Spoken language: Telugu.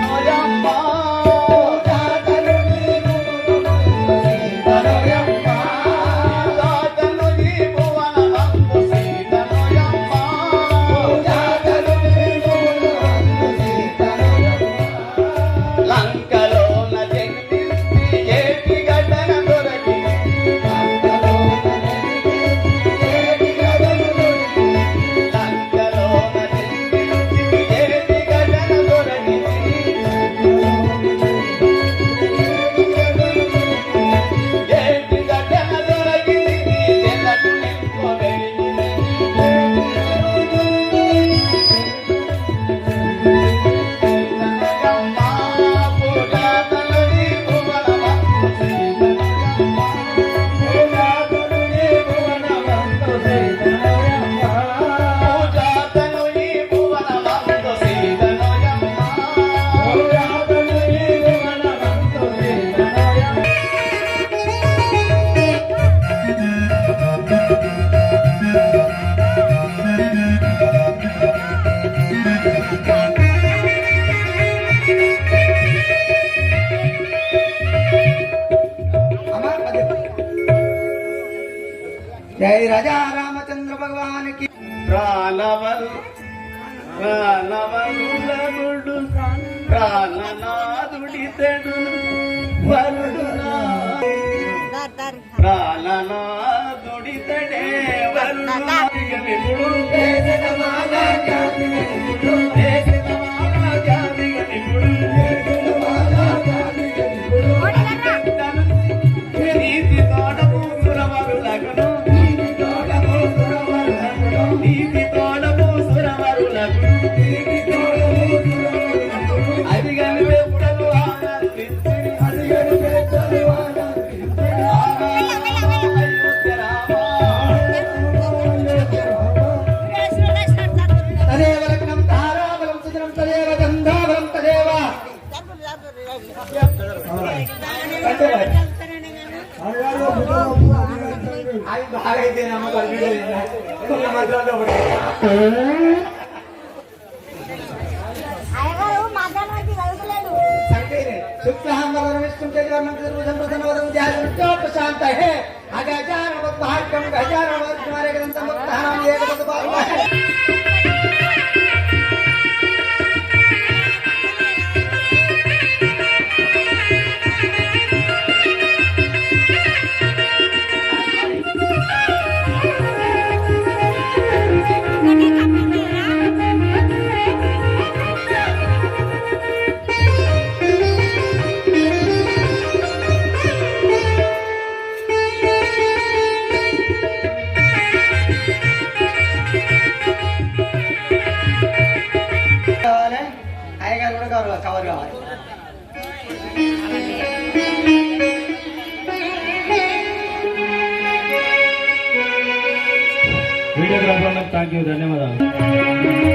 What up, జై రాజా రామచంద్ర భగవానికి. ప్రాణవరుడు ప్రాణనాథుడితడు వరుడు ప్రాణనాథుడితడే వరుడు బాగా అయితే నమ్మకం కొన్ని మంత్రాలు ఒకటి అయ్యగారు మధ్యాహ్నం చదువుతలేడు శుక్లహంబరం విష్ణుం చతుర్వర్ణం చతుర్భుజం అయ్యగారు కూడా కావాలి కవర్ కావాలి వీడియోగ్రాఫర్ థ్యాంక్ యూ ధన్యవాదాలు